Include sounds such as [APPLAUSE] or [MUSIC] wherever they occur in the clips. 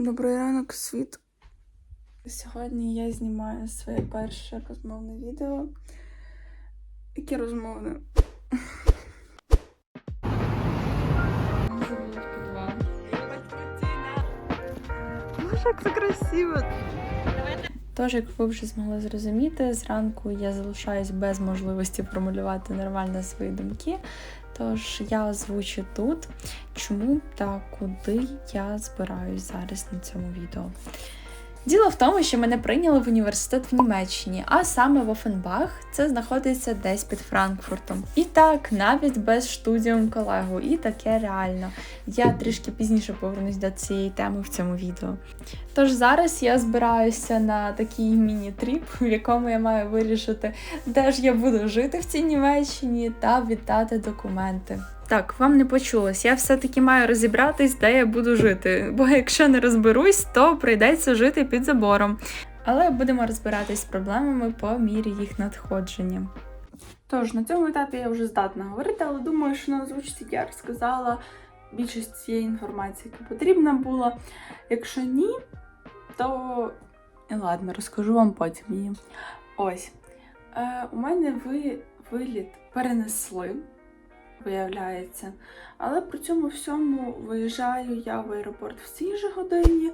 Добрий ранок, світ. Сьогодні я знімаю своє перше розмовне відео. Яке розмовне? Боже, як це красиво! Тож, як ви вже змогли зрозуміти, зранку я залишаюсь без можливості формулювати нормально свої думки. Тож я озвучу тут, чому та куди я збираюсь зараз на цьому відео. Діло в тому, що мене прийняли в університет в Німеччині, а саме в Офенбах, це знаходиться десь під Франкфуртом. І так, навіть без штудіум колегу, і таке реально. Я трішки пізніше повернусь до цієї теми в цьому відео. Тож зараз я збираюся на такий міні-тріп, в якому я маю вирішити, де ж я буду жити в цій Німеччині та віддати документи. Так, вам не почулось. Я все-таки маю розібратись, де я буду жити. Бо якщо не розберусь, то прийдеться жити під забором. Але будемо розбиратись з проблемами по мірі їх надходження. Тож, на цьому етапі я вже здатна говорити, але думаю, що на озвучці я розказала більшість цієї інформації, яка потрібна була. Якщо ні, то і ладно, розкажу вам потім її. Ось. Е, у мене ви, виліт перенесли виявляється. Але при цьому всьому виїжджаю я в аеропорт в цій же годині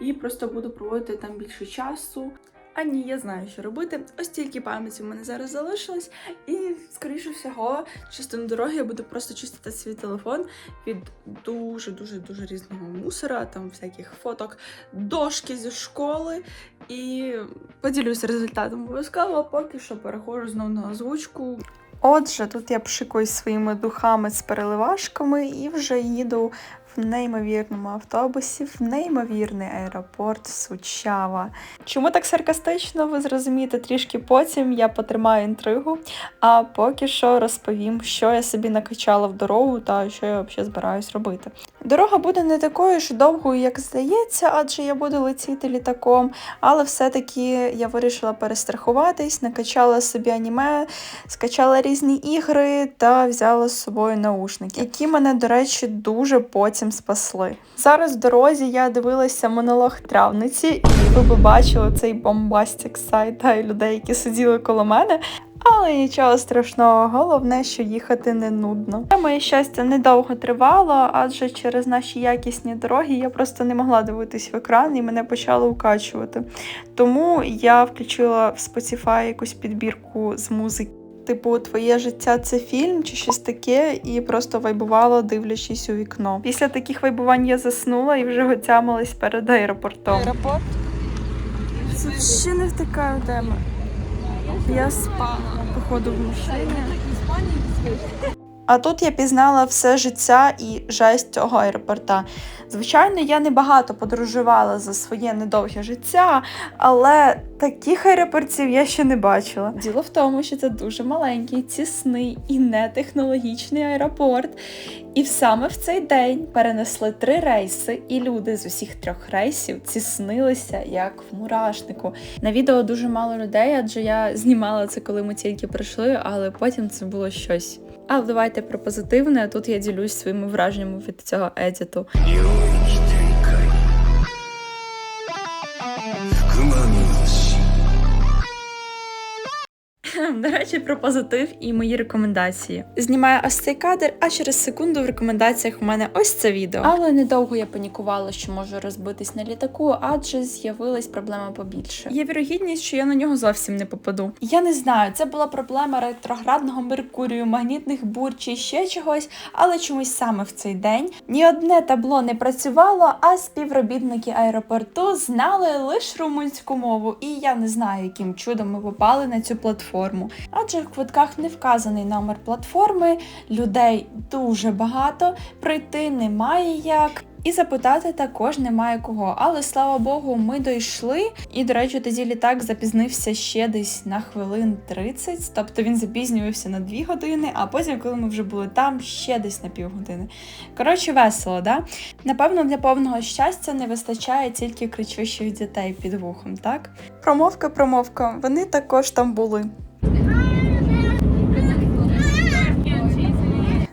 і просто буду проводити там більше часу. А ні, я знаю, що робити. Ось тільки пам'яті в мене зараз залишилось, і, скоріше всього, частину дороги я буду просто чистити свій телефон від дуже-дуже дуже різного мусора, там всяких фоток, дошки зі школи. І поділюся результатом обов'язково, поки що переходжу знову на озвучку. Отже, тут я пшикуюсь своїми духами з переливашками і вже їду в неймовірному автобусі, в неймовірний аеропорт Сучава. Чому так саркастично, ви зрозумієте трішки потім, я потримаю інтригу, а поки що розповім, що я собі накачала в дорогу та що я взагалі збираюсь робити. Дорога буде не такою ж довгою, як здається, адже я буду летіти літаком, але все-таки я вирішила перестрахуватись, накачала собі аніме, скачала різні ігри та взяла з собою наушники, які мене, до речі, дуже потім спасли. Зараз в дорозі я дивилася монолог травниці, і ви б бачили цей бомбастик сайта і людей, які сиділи коло мене. Але нічого страшного, головне, що їхати не нудно. Та моє щастя недовго тривало, адже через наші якісні дороги я просто не могла дивитись в екран і мене почало укачувати. Тому я включила в Spotify якусь підбірку з музики. Типу, твоє життя це фільм чи щось таке, і просто вайбувала, дивлячись у вікно. Після таких вайбувань я заснула і вже готямилась перед аеропортом. Аеропорт. Це ще не втикаю теми. Я спала, походу, в машині. А тут я пізнала все життя і жесть цього аеропорта. Звичайно, я не багато подорожувала за своє недовге життя, але таких аеропортів я ще не бачила. Діло в тому, що це дуже маленький, тісний і нетехнологічний аеропорт. І саме в цей день перенесли три рейси, і люди з усіх трьох рейсів тіснилися як в мурашнику. На відео дуже мало людей, адже я знімала це, коли ми тільки прийшли, але потім це було щось. Але давайте про позитивне. Тут я ділюсь своїми враженнями від цього едіту. [LAUGHS] До речі, про позитив і мої рекомендації. Знімаю ось цей кадр, а через секунду в рекомендаціях у мене ось це відео. Але недовго я панікувала, що можу розбитись на літаку, адже з'явилась проблема побільше. Є вірогідність, що я на нього зовсім не попаду. Я не знаю, це була проблема ретроградного Меркурію, магнітних бур чи ще чогось, але чомусь саме в цей день ні одне табло не працювало, а співробітники аеропорту знали лише румунську мову, і я не знаю, яким чудом ми попали на цю платформу. Адже в квитках не вказаний номер платформи, людей дуже багато, пройти немає як. І запитати також немає кого. Але слава Богу, ми дійшли. І, до речі, тоді літак запізнився ще десь на хвилин 30, тобто він запізнювався на 2 години, а потім, коли ми вже були там, ще десь на півгодини. Коротше, весело, да? Напевно, для повного щастя не вистачає тільки кричущих дітей під вухом, так? Промовка, промовка, вони також там були.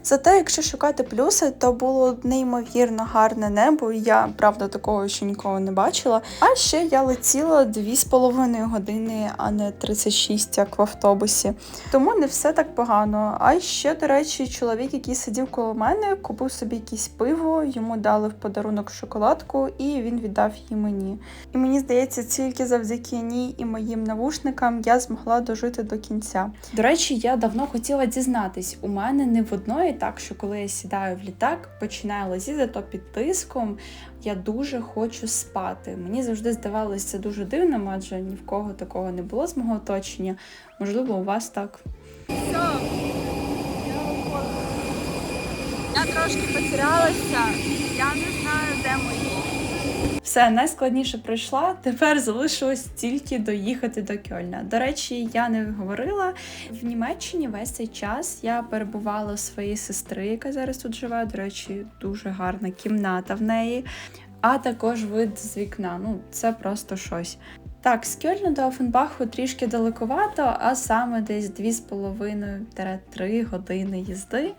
Зате, якщо шукати плюси, то було неймовірно гарне небо. Я правда такого ще ніколи не бачила. А ще я летіла 2,5 години, а не 36, як в автобусі. Тому не все так погано. А ще, до речі, чоловік, який сидів коло мене, купив собі якесь пиво, йому дали в подарунок шоколадку, і він віддав її мені. І мені здається, тільки завдяки ній і моїм навушникам я змогла дожити до кінця. До речі, я давно хотіла дізнатись. У мене не в одної так, що коли я сідаю в літак, починаю лазіти, то під тиском я дуже хочу спати. Мені завжди здавалося це дуже дивним, адже ні в кого такого не було з мого оточення. Можливо, у вас так. Я трошки потерялася, я не знаю, де мої. Все найскладніше пройшла. Тепер залишилось тільки доїхати до Кьольна. До речі, я не говорила в Німеччині весь цей час. Я перебувала у своєї сестри, яка зараз тут живе. До речі, дуже гарна кімната в неї, а також вид з вікна. Ну, це просто щось. Так, з Кьольна до Офенбаху трішки далековато, а саме десь 2,5-3 години їзди.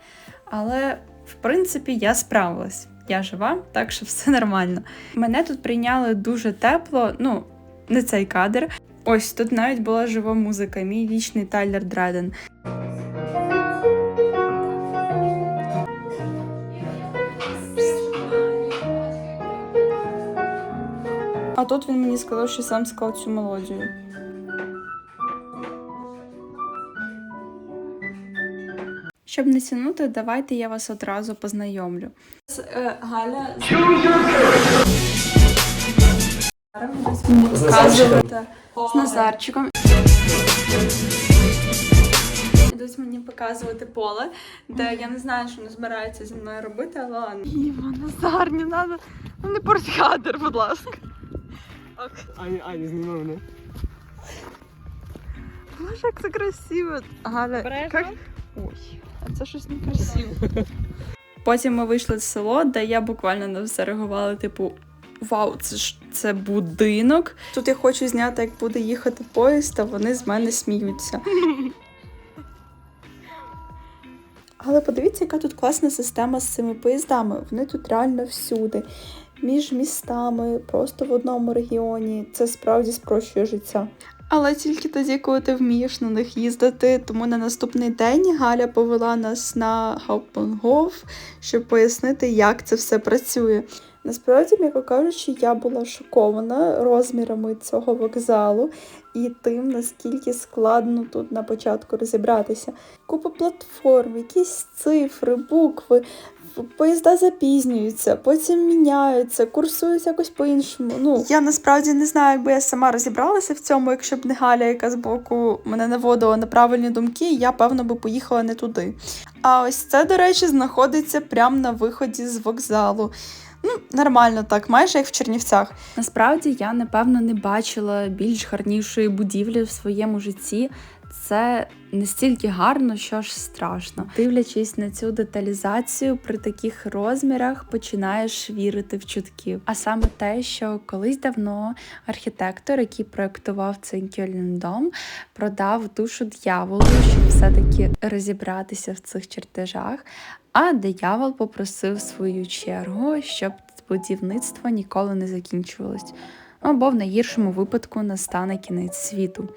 Але в принципі я справилась. Я жива, так що все нормально. Мене тут прийняли дуже тепло, ну, не цей кадр. Ось тут навіть була жива музика, мій вічний Тайлер Дреден. А тут він мені сказав, що сам склав цю мелодію. Щоб не тянути, давайте я вас одразу познайомлю. Галя з показувати з Назарчиком. Ідуть мені показувати поле, де я не знаю, що вони збираються зі мною робити, але ладно. Іва, Назар, не надо. Ну не порть кадр, будь ласка. Аня, Аня, зніми мене. Боже, як це красиво. Галя, як... Ой, а це щось некрасиво. [LAUGHS] Потім ми вийшли в село, де я буквально на все реагувала, типу. Вау, це ж це будинок. Тут я хочу зняти, як буде їхати поїзд, а вони з мене сміються. [LAUGHS] Але подивіться, яка тут класна система з цими поїздами. Вони тут реально всюди, між містами, просто в одному регіоні. Це справді спрощує життя. Але тільки тоді, коли ти вмієш на них їздити. Тому на наступний день Галя повела нас на Hauptbahnhof, щоб пояснити, як це все працює. Насправді, м'яко кажучи, я була шокована розмірами цього вокзалу і тим, наскільки складно тут на початку розібратися. Купа платформ, якісь цифри, букви, поїзда запізнюються, потім міняються, курсують якось по-іншому. Ну я насправді не знаю, якби я сама розібралася в цьому, якщо б не Галя, яка збоку мене наводила на правильні думки, я певно би поїхала не туди. А ось це, до речі, знаходиться прямо на виході з вокзалу. Ну, нормально так, майже як в Чернівцях. Насправді я, напевно, не бачила більш гарнішої будівлі в своєму житті. Це настільки гарно, що аж страшно. Дивлячись на цю деталізацію при таких розмірах, починаєш вірити в чутки. А саме те, що колись давно архітектор, який проектував цей Кьольндом, продав душу дьяволу, щоб все-таки розібратися в цих чертежах. А диявол попросив свою чергу, щоб будівництво ніколи не закінчувалось. Або в найгіршому випадку настане кінець світу.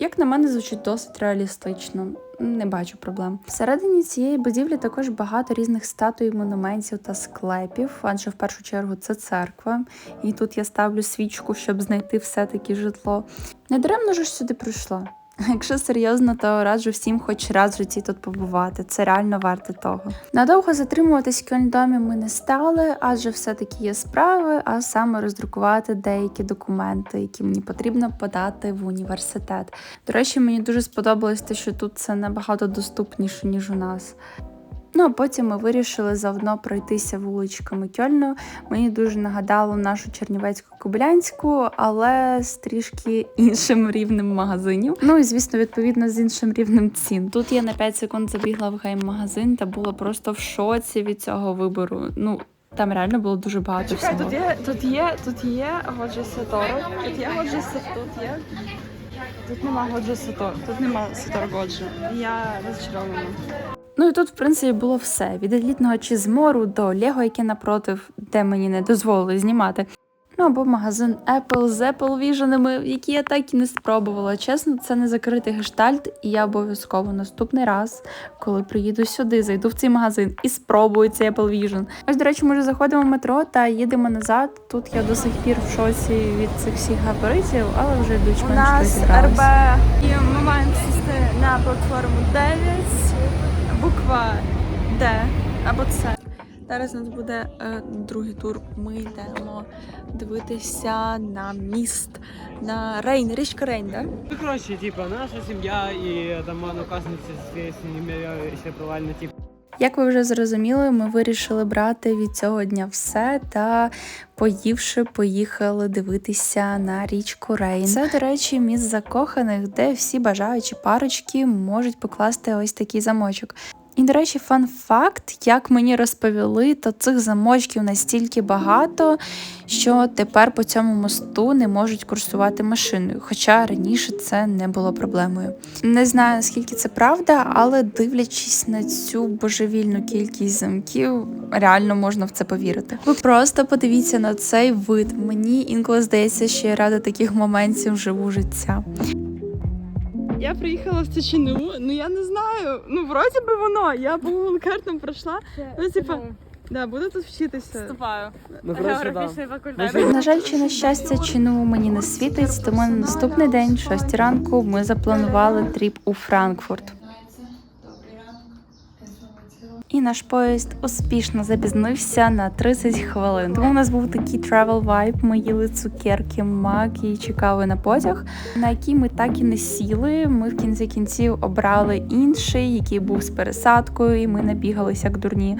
Як на мене, звучить досить реалістично, не бачу проблем. Всередині цієї будівлі також багато різних статуй, монументів та склепів, адже в першу чергу це церква, і тут я ставлю свічку, щоб знайти все-таки житло. Недаремно ж сюди прийшла. [LAUGHS] Якщо серйозно, то раджу всім хоч раз в житті тут побувати. Це реально варте того. Надовго затримуватись в Кьольндомі ми не стали, адже все-таки є справи, а саме роздрукувати деякі документи, які мені потрібно подати в університет. До речі, мені дуже сподобалось те, що тут це набагато доступніше, ніж у нас. Ну а потім ми вирішили заодно пройтися вуличками Кьольну. Мені дуже нагадало нашу Чернівецьку Кобилянську, але з трішки іншим рівнем магазинів. Ну і звісно, відповідно з іншим рівнем цін. Тут я на 5 секунд забігла в гейм-магазин та була просто в шоці від цього вибору. Ну. Там реально було дуже багато Чекай, всього. тут є, тут є, тут є Годжі Сатору, тут є Годжі Сатору, тут є. Тут нема Годжі Сатору, тут нема Сатору Годжі. Я розчарована. Ну і тут, в принципі, було все: від елітного чизмору до Лего, яке напротив, де мені не дозволили знімати. Ну або магазин Apple з Apple Vision, які я так і не спробувала. Чесно, це не закритий гештальт, і я обов'язково наступний раз, коли приїду сюди, зайду в цей магазин і спробую цей Apple Vision. Ось, до речі, ми вже заходимо в метро та їдемо назад. Тут я до сих пір в шоці від цих всіх габаритів, але вже У більш-менш нас. РБ і ми маємо на платформу 9, буква Д або С. Зараз у нас буде е, другий тур. Ми йдемо дивитися на міст, на Рейн, річка Рейн, так? Ну, коротше, типа, наша сім'я і там однокласниці зі своєю сім'єю ще провально, типу. Як ви вже зрозуміли, ми вирішили брати від цього дня все та поївши, поїхали дивитися на річку Рейн. Це, до речі, міст закоханих, де всі бажаючі парочки можуть покласти ось такий замочок. І, до речі, фан факт, як мені розповіли, то цих замочків настільки багато, що тепер по цьому мосту не можуть курсувати машиною, хоча раніше це не було проблемою. Не знаю наскільки це правда, але дивлячись на цю божевільну кількість замків, реально можна в це повірити. Ви просто подивіться на цей вид. Мені інколи здається, що я рада таких моментів живу життя. Я приїхала в Тичину, ну я не знаю. Ну, вроді би воно. Я по Google картам пройшла. Ну, типа, да, буду тут вчитися. Вступаю. Ну. Географічний факультет. На жаль, чи на щастя, чину мені не світить, тому на наступний день, 6 ранку, ми запланували тріп у Франкфурт. І наш поїзд успішно запізнився на 30 хвилин. Тому у нас був такий travel vibe. Ми їли цукерки, мак і чекали на потяг, на який ми так і не сіли. Ми в кінці кінців обрали інший, який був з пересадкою, і ми набігалися як дурні.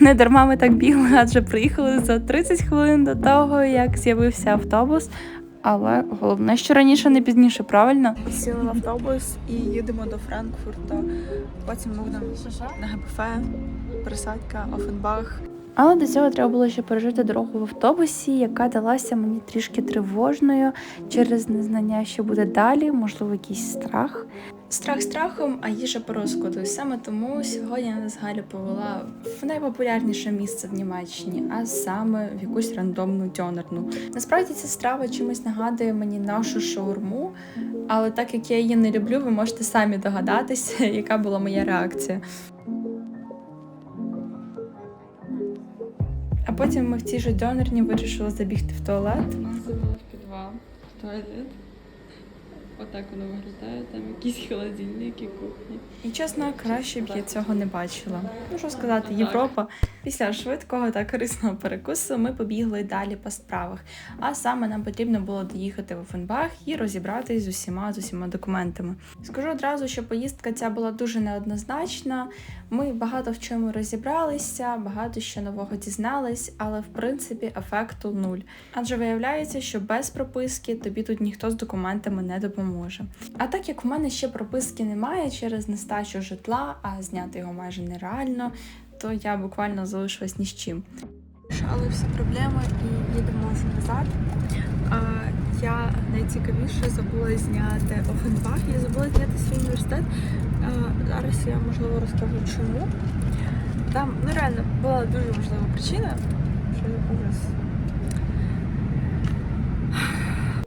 Не дарма ми так бігли, адже приїхали за 30 хвилин до того, як з'явився автобус. Але головне, що раніше не пізніше, правильно? Сіли в автобус і їдемо до Франкфурта. Потім будемо на ГБФ, пересадка, Офенбах. Але до цього треба було ще пережити дорогу в автобусі, яка далася мені трішки тривожною через незнання, що буде далі, можливо, якийсь страх. Страх страхом, а їжа по розкладу. Саме тому сьогодні нас Галя повела в найпопулярніше місце в Німеччині, а саме в якусь рандомну дьонерну. Насправді ця страва чимось нагадує мені нашу шаурму, але так як я її не люблю, ви можете самі догадатися, [LAUGHS] яка була моя реакція. А потім ми в цій же дьонерні вирішили забігти в туалет. У нас забула в підвал, в туалет. Отак воно виглядає, там якісь холодильники, кухні. І чесно, краще б я цього не бачила. Ну що сказати, Європа. Після швидкого та корисного перекусу ми побігли далі по справах. А саме нам потрібно було доїхати в Офенбах і розібратись з усіма з усіма документами. Скажу одразу, що поїздка ця була дуже неоднозначна. Ми багато в чому розібралися, багато що нового дізнались, але в принципі ефекту нуль. Адже виявляється, що без прописки тобі тут ніхто з документами не допоможе. А так як в мене ще прописки немає через нестачу житла, а зняти його майже нереально, то я буквально залишилась ні з чим. Рішали всі проблеми і їдемо назад. Я найцікавіше забула зняти Офенбах, я забула зняти свій університет. Зараз я можливо розкажу чому. Там ну реально була дуже важлива причина, що ужас.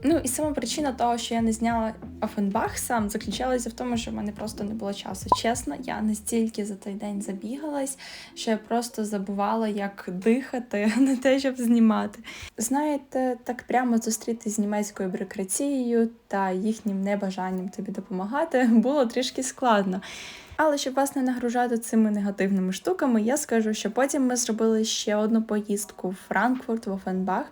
Ну і сама причина того, що я не зняла Офенбах сам, заключалася в тому, що в мене просто не було часу. Чесно, я настільки за той день забігалась, що я просто забувала, як дихати, [LAUGHS] не те, щоб знімати. Знаєте, так прямо зустрітися з німецькою бюрократією та їхнім небажанням тобі допомагати [LAUGHS] було трішки складно. Але щоб вас не нагружати цими негативними штуками, я скажу, що потім ми зробили ще одну поїздку в Франкфурт, в Офенбах,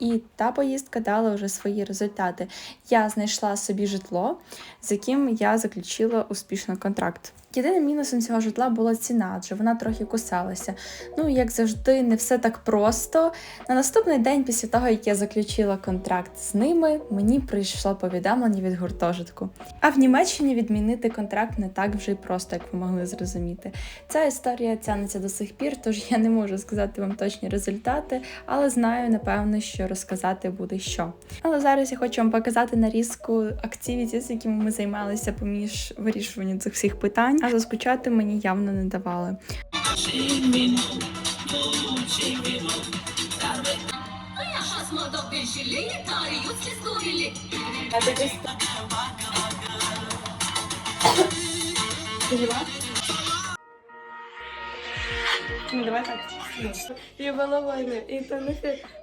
і та поїздка дала вже свої результати. Я знайшла собі житло, з яким я заключила успішно контракт. Єдиним мінусом цього житла була ціна, адже вона трохи кусалася. Ну, як завжди, не все так просто. На наступний день, після того, як я заключила контракт з ними, мені прийшло повідомлення від гуртожитку. А в Німеччині відмінити контракт не так вже й просто, як ви могли зрозуміти. Ця історія тягнеться до сих пір, тож я не можу сказати вам точні результати, але знаю, напевно, що розказати буде що. Але зараз я хочу вам показати нарізку активітіс, якими ми займалися поміж вирішуванням цих всіх питань, а заскучати мені явно не давали. Давай так. І балабайне, і то не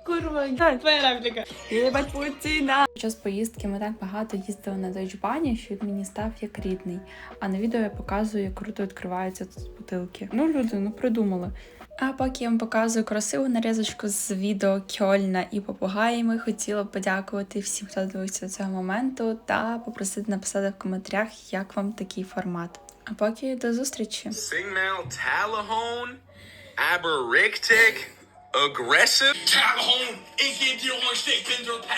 курва. Твоя репліка. Єбать Путіна. Під час поїздки ми так багато їздили на Дойчбані, що він мені став як рідний. А на відео я показую, як круто відкриваються тут бутилки. Ну, люди, ну придумали. А поки я вам показую красиву нарізочку з відео Кьольна і попугаями, хотіла б подякувати всім, хто дивився до цього моменту, та попросити написати в коментарях, як вам такий формат. А поки до зустрічі! aberrictic, aggressive. Tag home and get your own steak, bend your